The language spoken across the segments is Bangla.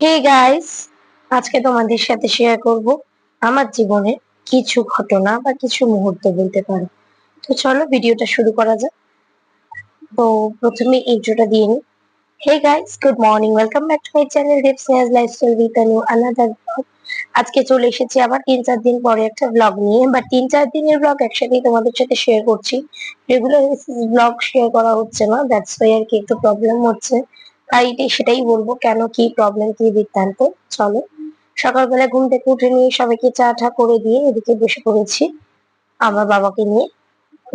হে গাইস আজকে তোমাদের সাথে শেয়ার করব আমার জীবনে কিছু ঘটনা বা কিছু মুহূর্ত বলতে পারো। তো চলো ভিডিওটা শুরু করা যাক। তো প্রথমে ইন্ট্রোটা দিয়ে নিই। Hey guys good morning welcome back to my channel ribs Neyaz lifestyle with a new another blog আজকে চলে এসেছি আবার তিন চার দিন পরে একটা ব্লগ নিয়ে। বা তিন চার দিনের ব্লগ একসাথেই তোমাদের সাথে শেয়ার করছি। রেগুলার ব্লগ শেয়ার করা হচ্ছে না দ্যাটস ওয়াই আর কি একটু প্রবলেম হচ্ছে। তাই সেটাই বলব, কেন কি প্রবলেম কি বৃত্তান্ত, চলো। সকালবেলা ঘুম থেকে উঠে নিয়ে সবাইকে চা ঠা করে দিয়ে এদিকে বসে পড়েছি, আমার বাবাকে নিয়ে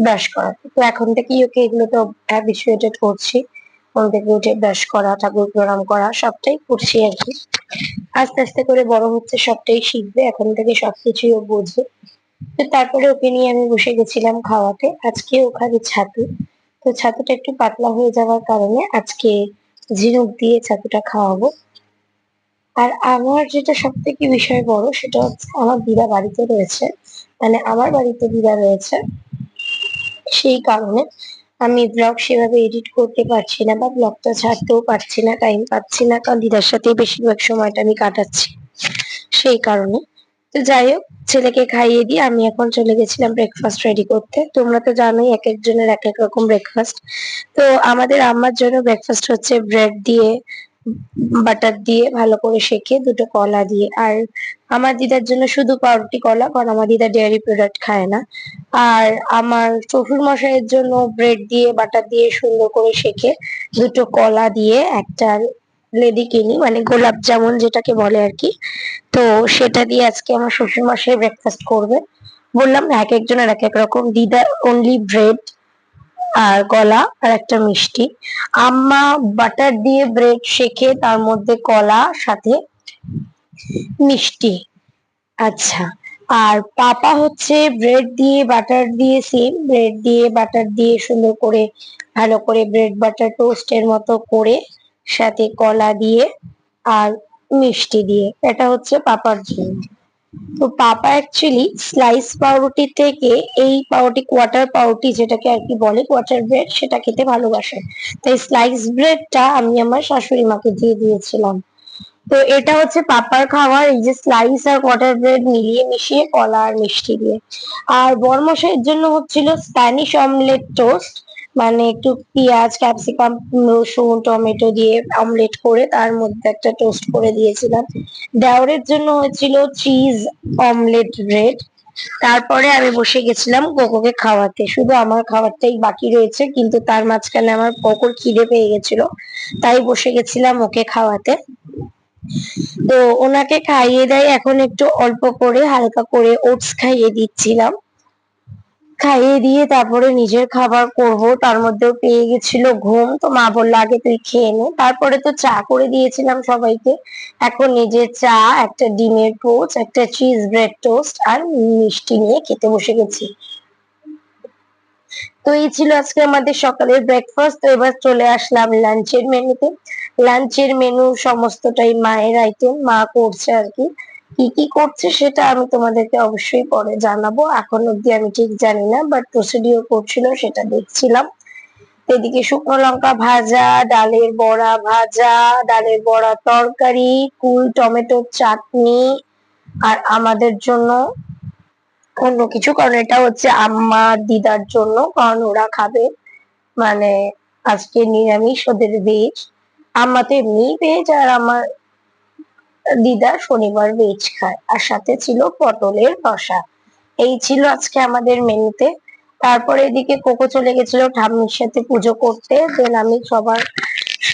ব্রাশ করা তো এখন থেকেই ওকে এগুলো তো হ্যাবিচুয়েটেড করছি, ঘুম থেকে উঠে ব্রাশ করা, ঠাকুর প্রণাম করা, সবটাই করছি আর কি। আস্তে আস্তে করে বড় হচ্ছে, সবটাই শিখবে, এখন থেকে সবকিছুই ও বোঝে। তো তারপরে ওকে নিয়ে আমি বসে গেছিলাম খাওয়াতে, আজকে ও খাবে ছাতু। তো ছাতুটা একটু পাতলা হয়ে যাওয়ার কারণে আজকে ঝিনুক দিয়ে ছাতুটা খাওয়াবো। আর আমার যেটা সব থেকে বিষয় বড় সেটা হচ্ছে আমার দিদা বাড়িতে রয়েছে। মানে আমার বাড়িতে দিদা রয়েছে। সেই কারণে আমি ব্লগ সেভাবে এডিট করতে পারছি না বা ব্লগটা ছাড়তেও পারছি না টাইম পাচ্ছি না। কারণ দিদার সাথে বেশিরভাগ সময়টা আমি কাটাচ্ছি। সেই কারণে তো যাই হোক, ছেলেকে খাইয়ে দিয়ে আমি এখন চলে গেছিলাম ব্রেকফাস্ট রেডি করতে। তোমরা তো জানোই এক একজনের এক এক রকম ব্রেকফাস্ট তো আমাদের আম্মার জন্য ব্রেকফাস্ট হচ্ছে ব্রেড দিয়ে বাটার দিয়ে ভালো করে শেখে দুটো কলা দিয়ে। আর আমার দিদার জন্য শুধু পাউরুটি কলা, কারণ আমার দিদা ডেয়ারি প্রোডাক্ট খায় না। আর আমার শ্বশুর মশাইয়ের জন্য ব্রেড দিয়ে বাটার দিয়ে সুন্দর করে শেখে দুটো কলা দিয়ে একটা লেডি কিনি মানে গোলাপ জামুন যেটাকে বলে আর কি তো সেটা দিয়ে আজকে আমার শ্বশুর মশাই ব্রেকফাস্ট করবে। বললাম না এক একজনের এক এক রকম। দিদা অনলি ব্রেড আর কলা আর একটা মিষ্টি। আম্মা বাটার দিয়ে ব্রেড শেখে, তার মধ্যে কলা, সাথে মিষ্টি। আচ্ছা আর পাপা হচ্ছে ব্রেড দিয়ে বাটার দিয়ে সেম ব্রেড দিয়ে বাটার দিয়ে সুন্দর করে, ভালো করে ব্রেড বাটার টোস্টের মতো করে সাথে কলা দিয়ে আর মিষ্টি দিয়ে। এটা হচ্ছে পাপার জন্য তো পাপা অ্যাকচুয়ালি স্লাইস পাউরুটি থেকে এই পাউরুটি কোয়ার্টার পাউরুটি যেটাকে আর কি বলে কোয়ার্টার ব্রেড সেটা খেতে ভালোবাসে। তাই স্লাইস ব্রেডটা আমি আমার শাশুড়ি মাকে দিয়ে দিয়েছিলাম। তো এটা হচ্ছে পাপার খাবার এই যে স্লাইস আর কোয়ার্টার ব্রেড মিলিয়ে মিশিয়ে কলা আর মিষ্টি দিয়ে। আর বরমশাইয়ের জন্য হচ্ছিল স্প্যানিশ অমলেট টোস্ট মানে একটু পেঁয়াজ ক্যাপসিকাম রসুন, টমেটো দিয়ে অমলেট করে তার মধ্যে একটা টোস্ট করে দিয়েছিলাম। দেওরের জন্য হয়েছিল চিজ অমলেট ব্রেড তারপরে আমি বসে গেছিলাম কোকোকে খাওয়াতে। শুধু আমার খাবারটাই বাকি রয়েছে, কিন্তু তার মাঝখানে আমার কোকোর খিদে পেয়ে গেছিল। তাই বসে গেছিলাম ওকে খাওয়াতে। তো ওনাকে খাইয়ে দেয়, এখন একটু অল্প করে হালকা করে ওটস খাইয়ে দিচ্ছিলাম। খাইয়ে দিয়ে তারপরে নিজের খাবার করব। তার মধ্যেও পেয়ে গেছিল ঘুম। তো মা বলল, আগে তুই খেয়ে নে। তারপরে তো চা করে দিয়েছিলাম সবাইকে। এখন নিজের চা, একটা ডিমের টোস্ট একটা চিজ ব্রেড টোস্ট আর মিষ্টি নিয়ে খেতে বসে গেছি। তো এই ছিল আজকে আমাদের সকালের ব্রেকফাস্ট তো এবার চলে আসলাম লাঞ্চের মেনুতে লাঞ্চের মেনু সমস্তটাই মায়ের আইটেম মা করছে আর কি। কি কি করছে সেটা আমি তোমাদেরকে অবশ্যই পরে জানাব। এখন অব্দি আমি ঠিক জানি না বাট প্রসিডিওর করছিল সেটা দেখছিলাম। এদিকে শুকনো লঙ্কা ভাজা, ডালের বড়া ভাজা, ডালের বড়া তরকারি, কুল টমেটোর চাটনি, আর আমাদের জন্য অন্য কিছু, কারণ এটা হচ্ছে আম্মা দিদার জন্য, কারণ ওরা খাবে মানে আজকে নিরামিষ, ওদের ভেজ আম্মা তো এমনি ভেজ আর আমার দিদা শনিবার ভেজ খায়, আর সাথে ছিল পটলের রসা এই ছিল আজকে আমাদের মেনুতে তারপরে এদিকে কোকো চলে গেছিল ঠাম্মির সাথে পুজো করতে। দেন আমি সবার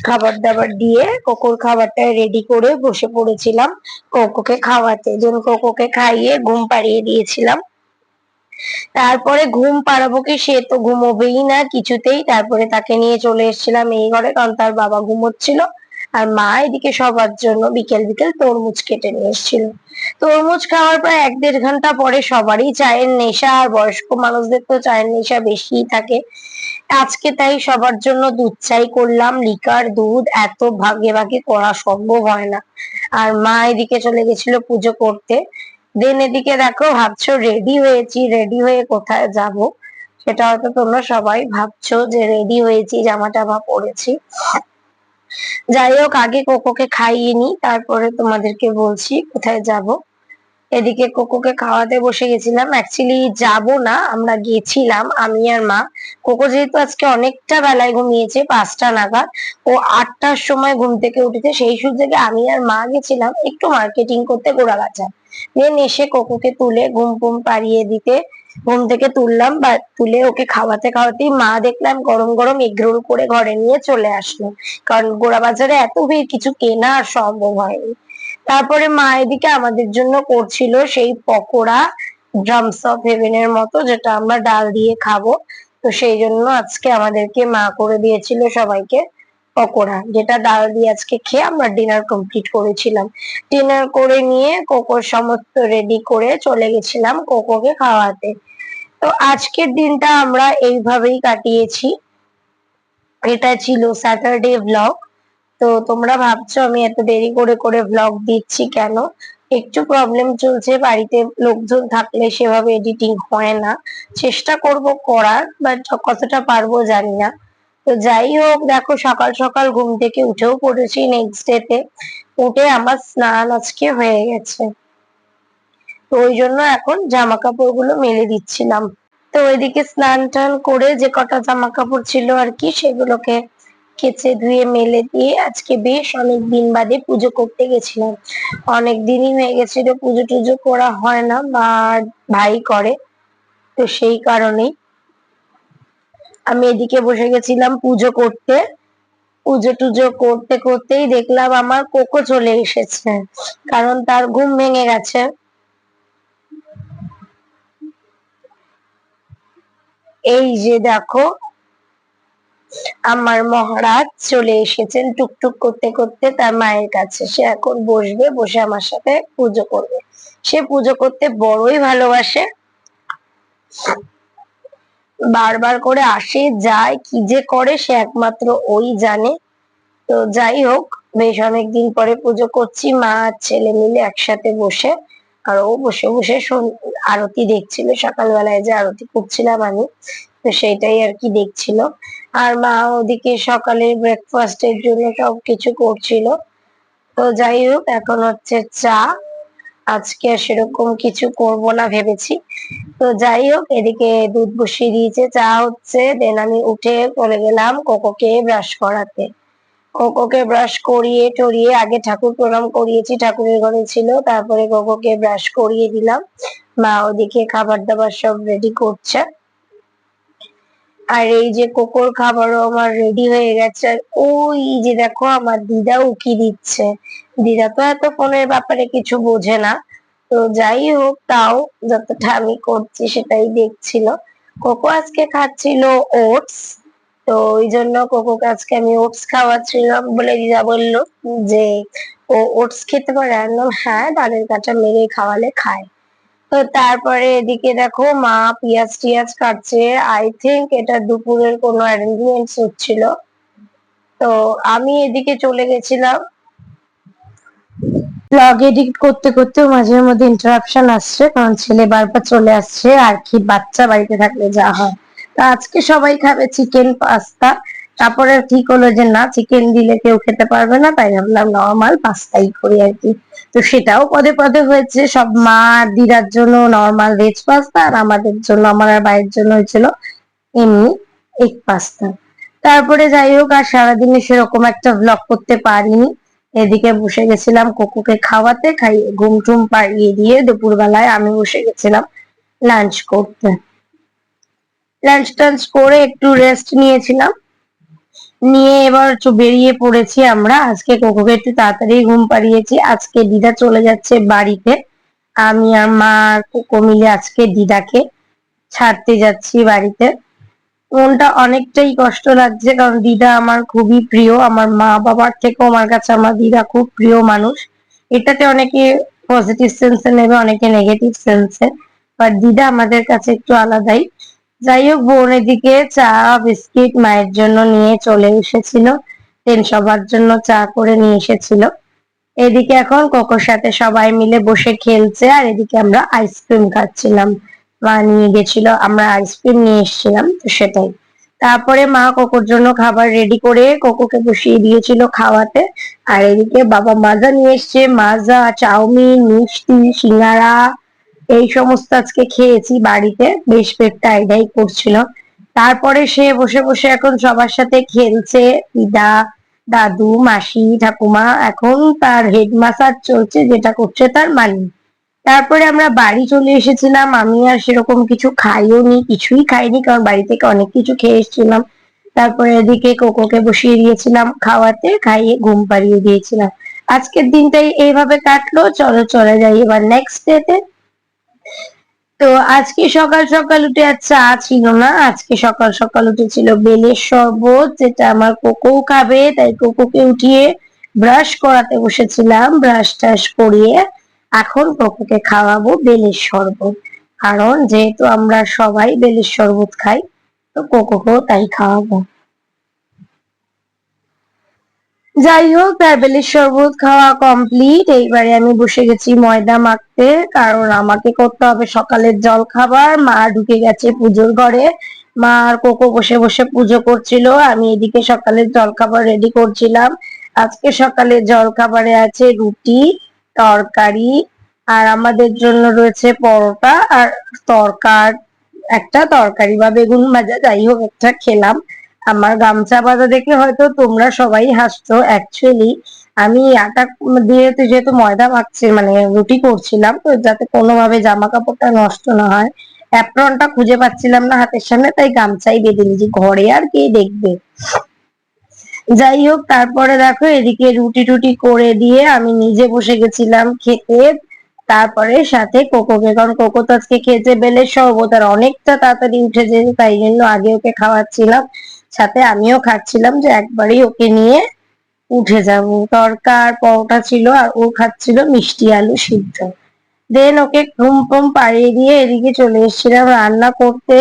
খাবার দাবার দিয়ে কোকোর খাবারটা রেডি করে বসে পড়েছিলাম কোকোকে খাওয়াতে। দেন কোকোকে খাইয়ে ঘুম পাড়িয়ে দিয়েছিলাম। তারপরে ঘুম পাড়াবো কি সে তো ঘুমোবেই না কিছুতেই। তারপরে তাকে নিয়ে চলে এসেছিলাম এই ঘরে, কারণ তার বাবা ঘুমোচ্ছিল। আর মা এদিকে সবার জন্য বিকেল বিকেল তরমুজ কেটে নিয়ে এসেছিল। তরমুজ খাওয়ার পর এক দেড় ঘণ্টা পরে সবারই চায়ের নেশা, আর বয়স্ক মানুষদের তো চায়ের নেশা বেশিই থাকে। আজকে তাই সবার জন্য দুধ চাই করলাম। লিকার দুধ এত ভাগে ভাগে করা সম্ভব হয় না। আর মা এদিকে চলে গেছিল পুজো করতে। দেন এদিকে দেখো, ভাবছ রেডি হয়েছি রেডি হয়ে কোথায় যাব? সেটা হয়তো তোমরা সবাই ভাবছ যে রেডি হয়েছি জামা টামা পরেছি। যাই হোক, আগে কোকোকে খাইয়ে নি তারপরে তোমাদেরকে বলছি কোথায় যাব। এদিকে কোকোকে খাওয়াতে বসে গেছিলাম। অ্যাকচুয়ালি যাব না, আমরা গেছিলাম, আমি আর মা। কোকো যেহেতু আজকে অনেকটা বেলায় ঘুমিয়েছে, পাঁচটা নাগাদ, ও আটটার সময় ঘুম থেকে উঠেছে। সেই সুযোগে আমি আর মা গেছিলাম একটু মার্কেটিং করতে গোড়াগাছা। দেন এসে কোকোকে তুলে ঘুম ফুম পাড়িয়ে দিতে ঘুম থেকে তুললাম বা তুলে ওকে খাওয়াতে খাওয়াতেই মা দেখলাম গরম গরম এগরোল করে ঘরে নিয়ে চলে আসলো। কারণ গোড়া বাজারে এত ভিড়, কিছু কেনা আর সম্ভব হয়নি। তারপরে মা এদিকে আমাদের জন্য করছিল সেই পকোড়া ড্রামস অফ হেভেনের মতো, যেটা আমরা ডাল দিয়ে খাব। তো সেই জন্য আজকে আমাদেরকে মা করে দিয়েছিল সবাইকে। পকোড়া, যেটা ডাল দিয়ে আজকে খেয়ে আমরা ডিনার কমপ্লিট করেছিলাম। ডিনার করে নিয়ে কোকোর সমস্ত রেডি করে চলে গেছিলাম কোকোকে খাওয়াতে। তো আজকের দিনটা আমরা এইভাবেই কাটিয়েছি। এটা ছিল স্যাটারডে ব্লগ তো তোমরা ভাবছ আমি এত দেরি করে করে ব্লগ দিচ্ছি কেন? একটু প্রবলেম চলছে, বাড়িতে লোকজন থাকলে সেভাবে এডিটিং হয় না। চেষ্টা করব করার বাট কতটা পারব জানি না। তো যাই হোক দেখো সকাল সকাল ঘুম থেকে উঠেও পড়েছি নেক্সট ডে তে। উঠে আমার স্নান আজকে হয়ে গেছে। তো ওই জন্য এখন জামা কাপড়গুলো মেলে দিচ্ছিলাম। তো ওইদিকে স্নান টান করে যে কটা জামা কাপড় ছিল আর কি, সেগুলোকে কেচে ধুয়ে মেলে দিয়ে আজকে বেশ অনেক দিন বাদে পুজো করতে গেছিলাম। অনেক দিনই হয়ে গেছিল, পুজো টুজো করা হয় না আর ভাই করে। তো সেই কারণেই আমি এদিকে বসে গেছিলাম পুজো করতে। পুজো টুজো করতে করতেই দেখলাম আমার কোকো চলে এসেছে, কারণ তার ঘুম ভেঙে গেছে। এই যে দেখো, আমার মহারাজ চলে এসেছেন টুকটুক করতে করতে তার মায়ের কাছে। সে এখন বসবে, বসে আমার সাথে পুজো করবে। সে পুজো করতে বড়ই ভালোবাসে। বারবার করে আসে, যায়, কি যে করে সে একমাত্র ওই জানে। তো যাই হোক, বেশ অনেকদিন পরে পুজো করছি, মা আর ছেলে মিলে একসাথে বসে। আর ও বসে বসে আরতি দেখছিল, সকালবেলায় যে আরতি করছিলাম আমি, তো সেটাই আর কি দেখছিল। আর মা ওদিকে সকালে ব্রেকফাস্টের জন্য সব কিছু করছিল। তো যাই হোক, এখন হচ্ছে চা। আজকে আর সেরকম কিছু করব না ভেবেছি। তো যাই হোক, এদিকে দুধ বসিয়ে দিয়েছে, চা হচ্ছে দেন আমি উঠে চলে গেলাম কোকোকে ব্রাশ করাতে। কোকোকে ব্রাশ করিয়ে টরিয়ে আগে ঠাকুর প্রণাম করিয়েছি, ঠাকুরের ঘরে ছিল, তারপরে কোকোকে ব্রাশ করিয়ে দিলাম। মা ওদিকে খাবার দাবার সব রেডি করছে। আর এই যে কোকোর খাবারও আমার রেডি হয়ে গেছে। আর ওই যে দেখো, আমার দিদা উকি দিচ্ছে। দিদা তো এত ফোনের ব্যাপারে কিছু বোঝে না। তো যাই হোক, তাও যতটা আমি করছি সেটাই দেখছিল। কোকো আজকে খাচ্ছিল ওটস। তো ওই জন্য কোকোকে আজকে আমি ওটস খাওয়াচ্ছিলাম বলে দিদা বলল যে, ও ওটস খেতে পারে। হ্যাঁ ডালের কাঁটা মেরে খাওয়ালে খায়। তো তারপরে এদিকে দেখো মা পিঁয়াজ টিয়াজ কাটছে। আই থিঙ্ক এটা দুপুরের কোনো অ্যারেঞ্জমেন্টস হচ্ছিল। তো আমি এদিকে চলে গেছিলাম। ব্লগ এডিট করতে করতেও মাঝে মধ্যে ইন্টারাপশন আসছে, কারণ ছেলে বারবার চলে আসছে, আর কি বাচ্চা বাড়িতে থাকলে যা হয়। তো আজকে সবাই খাবে চিকেন পাস্তা তারপরে ঠিক হলো যে, না চিকেন দিলে কেউ খেতে পারবে না। তাই ভাবলাম নর্মাল পাস্তাই করি আর কি। তো সেটাও পদে পদে হয়েছে। সব মা দিদার জন্য নর্মাল ভেজ পাস্তা আর আমাদের জন্য, আমার আর ভাইয়ের জন্য হয়েছিল এমনি এগ পাস্তা তারপরে যাই হোক, আর সারাদিনে সেরকম একটা ব্লগ করতে পারিনি। এদিকে বসে গেছিলাম কোকুকে খাওয়াতে খাইয়ে ঘুম টুম পাড়িয়ে দিয়ে দুপুর বেলায় আমি বসে গেছিলাম লাঞ্চ করতে। লাঞ্চ টাঞ্চ করে একটু রেস্ট নিয়েছিলাম। নিয়ে এবার বেরিয়ে পড়েছি আমরা। আজকে কোকোকে একটু তাড়াতাড়ি ঘুম পাড়িয়েছি। আজকে দিদা চলে যাচ্ছে বাড়িতে। আমি আর মা আর কোকো মিলে আজকে দিদাকে ছাড়তে যাচ্ছি বাড়িতে। মনটা অনেকটাই কষ্ট লাগছে কারণ দিদা আমার খুবই প্রিয়। আমার মা বাবার থেকেও আমার কাছে আমার দিদা খুব প্রিয় মানুষ। এটাতে অনেকে পজিটিভ সেন্সে নেবে, অনেকে নেগেটিভ সেন্সে বাট দিদা আমাদের কাছে একটু আলাদাই। যাই হোক বোন এদিকে চা, বিস্কিট মায়ের জন্য নিয়ে চলে এসেছিল। দেন সবার জন্য চা করে নিয়ে এসেছিল। এদিকে এখন কোকোর সাথে সবাই মিলে বসে খেলছে আর এদিকে আমরা আইসক্রিম খাচ্ছিলাম। মা নিয়ে গেছিল, আমরা আইসক্রিম নিয়ে এসেছিলাম, তো সেটাই। তারপরে মা কোকোর জন্য খাবার রেডি করে কোকোকে বসিয়ে দিয়েছিল খাওয়াতে। আর এদিকে বাবা মাজা নিয়ে এসছে, মাজা, চাউমিন, মিষ্টি, সিঙ্গারা এই সমস্ত আজকে খেয়েছি বাড়িতে, বেশ পেটটা আইডাই করছিল। তারপরে সে বসে বসে এখন সবার সাথে খেলছে, দিদা, দাদু, মাসি, ঠাকুমা, এখন তার হেড মাসাজ চলছে যেটা করছে তার মানি তারপরে আমরা বাড়ি চলে এসেছিলাম, আমি আর সেরকম কিছু খাইও নি, কিছুই খাইনি কারণ বাড়ি থেকে অনেক কিছু খেয়ে এসেছিলাম। তারপরে এদিকে কোকোকে বসিয়ে দিয়েছিলাম খাওয়াতে, খাইয়ে ঘুম পাড়িয়ে দিয়েছিলাম। আজকের দিনটাই এইভাবে কাটলো, চলো, চলে যাই এবার নেক্সট ডেতে তো আজকে সকাল সকাল উঠে আর চা ছিল না আজকে সকাল সকাল উঠেছিল বেলের শরবত, যেটা আমার কোকো খাবে, তাই কোকোকে উঠিয়ে ব্রাশ করাতে বসেছিলাম ব্রাশ টাশ করিয়ে এখন কোকোকে খাওয়াবো বেলের শরবত। কারণ যেহেতু আমরা সবাই বেলের শরবত খাই, তো কোকোকেও তাই খাওয়াবো। যাই হোক তার বেলের শরবত খাওয়া কমপ্লিট এইবারে আমি বসে গেছি ময়দা মাখতে, কারণ আমাকে করতে হবে সকালের জল খাবার মা ঢুকে গেছে পুজোর ঘরে। মা আর কোকো বসে বসে পুজো করছিল। আমি এদিকে সকালের জল খাবার রেডি করছিলাম। আজকে সকালের জল খাবারে আছে রুটি, তরকারি, আর আমাদের জন্য রয়েছে পরোটা আর তরকার, একটা তরকারি বা বেগুন ভাজা, যাই হোক, একটা খেলাম। আমার গামছা বাঁধা দেখে হয়তো তোমরা সবাই হাসছো অ্যাকচুয়ালি আমি আটা দিয়ে যেহেতু ময়দা মাখছি মানে রুটি করছিলাম, তো যাতে কোনোভাবে জামা কাপড়টা নষ্ট না হয়। অ্যাপ্রনটা খুঁজে পাচ্ছিলাম না হাতের সামনে, তাই গামছাই বেঁধে নিয়েছি। ঘরে আর কে দেখবে? যাই হোক, তারপরে দেখো এদিকে রুটি টুটি করে দিয়ে আমি নিজে বসে গেছিলাম খেতে। তারপরে সাথে কোকোকে কারণ কোকো তো আজকে খেতে বেলে শরবত আর অনেকটা তাড়াতাড়ি উঠে যেতে, তাই জন্য আগে ওকে খাওয়াচ্ছিলাম। সাথে আমিও খাচ্ছিলাম যে একবারই ওকে নিয়ে উঠে যাব। তরকার পরোটা ছিল আর ও খাচ্ছিল মিষ্টি আলু সিদ্ধ। দেন ওকে ঘুম ফুম পাড়িয়ে দিয়ে এদিকে চলে এসেছিলাম রান্না করতে।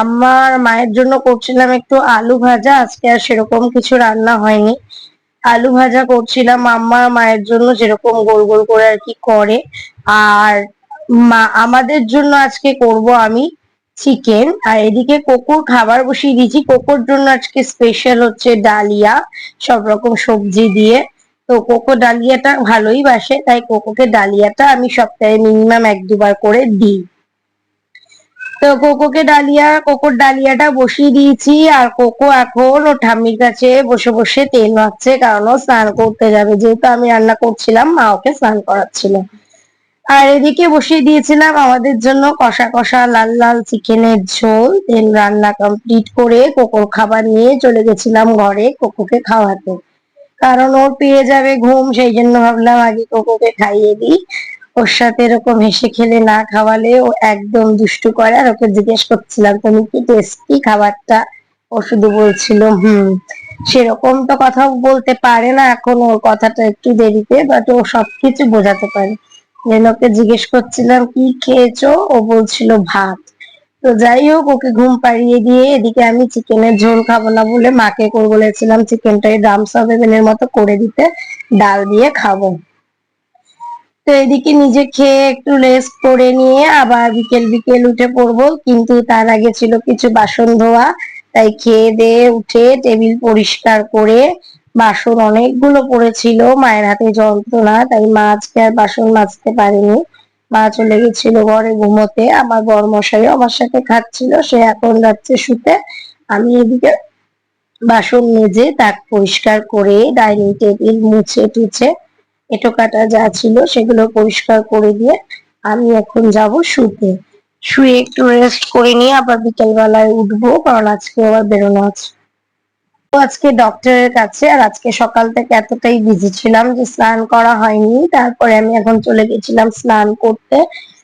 আমার মায়ের জন্য করছিলাম একটু আলু ভাজা, আজকে আর সেরকম কিছু রান্না হয়নি। আলু ভাজা করছিলাম, আম্মা মায়ের জন্য যেরকম গোল গোল করে আর কি করে। আর মা, আমাদের জন্য আজকে করব আমি চিকেন আর এদিকে কোকুর খাবার বসিয়ে দিয়েছি। কোকুর জন্য আজকে স্পেশাল হচ্ছে ডালিয়া, সব রকম সবজি দিয়ে। তো কোকো ডালিয়াটা ভালোই বাসে, তাই কোকোকে ডালিয়াটা আমি সপ্তাহে মিনিমাম এক দুবার করে দিই। তো কোকোকে ডালিয়া, কোকোর ডালিয়াটা বসিয়ে দিয়েছি, আর কোকো এখন ও ঠাম্মির কাছে বসে বসে তেল মাখছে কারণ ও স্নান করতে যাবে। যেহেতু আমি রান্না করছিলাম, মা ওকে স্নান করাচ্ছিল। আর এদিকে বসিয়ে দিয়েছিলাম আমাদের জন্য কষা কষা লাল লাল চিকেনের ঝোল। দেন রান্না কমপ্লিট করে কোকোর খাবার নিয়ে চলে গেছিলাম ঘরে কোকোকে খাওয়াতে। কারণ ওর পেয়ে যাবে ঘুম, সেই জন্য ভাবলাম আগে কোকোকে খাইয়ে দিই। ওর সাথে এরকম হেসে খেলে না খাওয়ালে ও একদম দুষ্টু করে। আর ওকে জিজ্ঞেস করছিলাম, তুমি কি টেস্টি খাবারটা? ও শুধু বলছিল, হুম। সেরকম তো কথা বলতে পারে না, এখন ওর কথাটা একটু দেরিতে বাট ও সবকিছু বোঝাতে পারে। দেন ওকে জিজ্ঞেস করছিলাম, কি খেয়েছো? ও বলছিল, ভাত। তো যাই হোক, ওকে ঘুম পাড়িয়ে দিয়ে এদিকে আমি চিকেনের ঝোল খাব না বলে মাকে করে বলেছিলাম চিকেনটাই ড্রাম সাবেনের মতো করে দিতে, ডাল দিয়ে খাব। তো এদিকে নিজে খেয়ে একটু রেস্ট করে নিয়ে আবার বিকেল বিকেল উঠে পড়ব, কিন্তু তার আগে ছিল কিছু বাসন ধোয়া। তাই খেয়ে দিয়ে উঠে টেবিল পরিষ্কার করে বাসন অনেকগুলো পড়েছিল, মায়ের হাতে যন্ত্রণা, তাই মা আজকে আর বাসন মাজতে পারেনি। মা চলে গেছিল ঘরে ঘুমোতে, আমার বর মশাইও আমার সাথে খাচ্ছিল, সে এখন যাচ্ছে শুতে। আমি এদিকে বাসন মেজে তাক পরিষ্কার করে ডাইনিং টেবিল মুছে টুছে এটো কাটা যা ছিল সেগুলো পরিষ্কার করে দিয়ে আমি এখন যাব শুতে। শুয়ে একটু রেস্ট করে নিয়ে আবার বিকেল বেলায় উঠবো, কারণ আজকে আবার বেরোনো আছে। আজকে ডক্টরের কাছে আর আজকে সকাল থেকে এতটাই বিজি ছিলাম যে স্নান করা হয়নি। তারপরে আমি এখন চলে গেছিলাম স্নান করতে।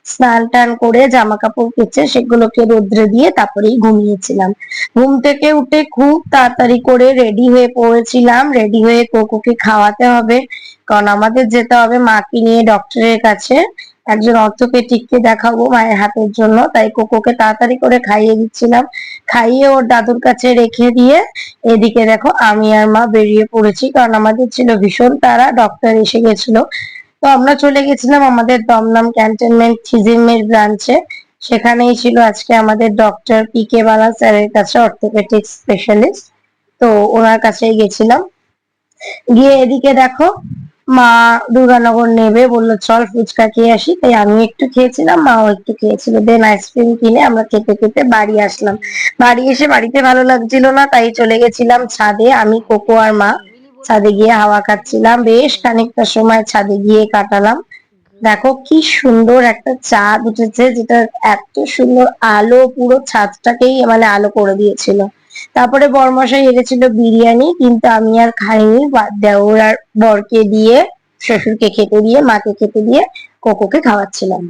স্নান টান করে জামা কাপড় কেচে সেগুলোকে রোদ্রে দিয়ে তারপরেই ঘুমিয়েছিলাম। ঘুম থেকে উঠে খুব তাড়াতাড়ি করে রেডি হয়ে পড়েছিলাম। রেডি হয়ে কোকোকে খাওয়াতে হবে। কারণ আমাদের যেতে হবে মাকে নিয়ে ডক্টরের কাছে। একজন অর্থোপেটিককে দেখাবো মায়ের হাতের জন্য। তাই কোকোকে তাড়াতাড়ি করে খাইয়ে দিচ্ছিলাম। খাইয়ে ওর দাদুর কাছে রেখে দিয়ে এদিকে দেখো আমি আর মা বেরিয়ে পড়েছি, কারণ আমাদের ছিল ভীষণ তারা ডক্টর এসে গেছিল। তো আমরা চলে গেছিলাম আমাদের দমদম ক্যান্টনমেন্ট থিজিমের ব্রাঞ্চে সেখানেই ছিল আজকে আমাদের ডক্টর পি কে বালা স্যারের কাছে অর্থোপেডিক স্পেশালিস্ট তো ওনার কাছেই গেছিলাম। গিয়ে এদিকে দেখো মা দুর্গানগর নেবে, বলল, চল ফুচকা খেয়ে আসি। তাই আমি একটু খেয়েছিলাম, মাও একটু খেয়েছিল। দেন আইসক্রিম কিনে আমরা খেতে খেতে বাড়ি আসলাম। বাড়ি এসে বাড়িতে ভালো লাগছিল না, তাই চলে গেছিলাম ছাদে, আমি, কোকো আর মা। ছাদে গিয়ে হাওয়া খাচ্ছিলাম, বেশ খানিকটা সময় ছাদে গিয়ে কাটালাম। দেখো কি সুন্দর একটা চাঁদ উঠেছে, যেটা এত সুন্দর আলো, পুরো ছাদটাকেই মানে আলো করে দিয়েছিল। তারপরে বরমশাই এনেছিল বিরিয়ানি, কিন্তু আমি আর খাইনি। দেওর আর বরকে দিয়ে, শ্বশুরকে খেতে দিয়ে, মাকে খেতে দিয়ে কোকোকে খাওয়াচ্ছিলাম।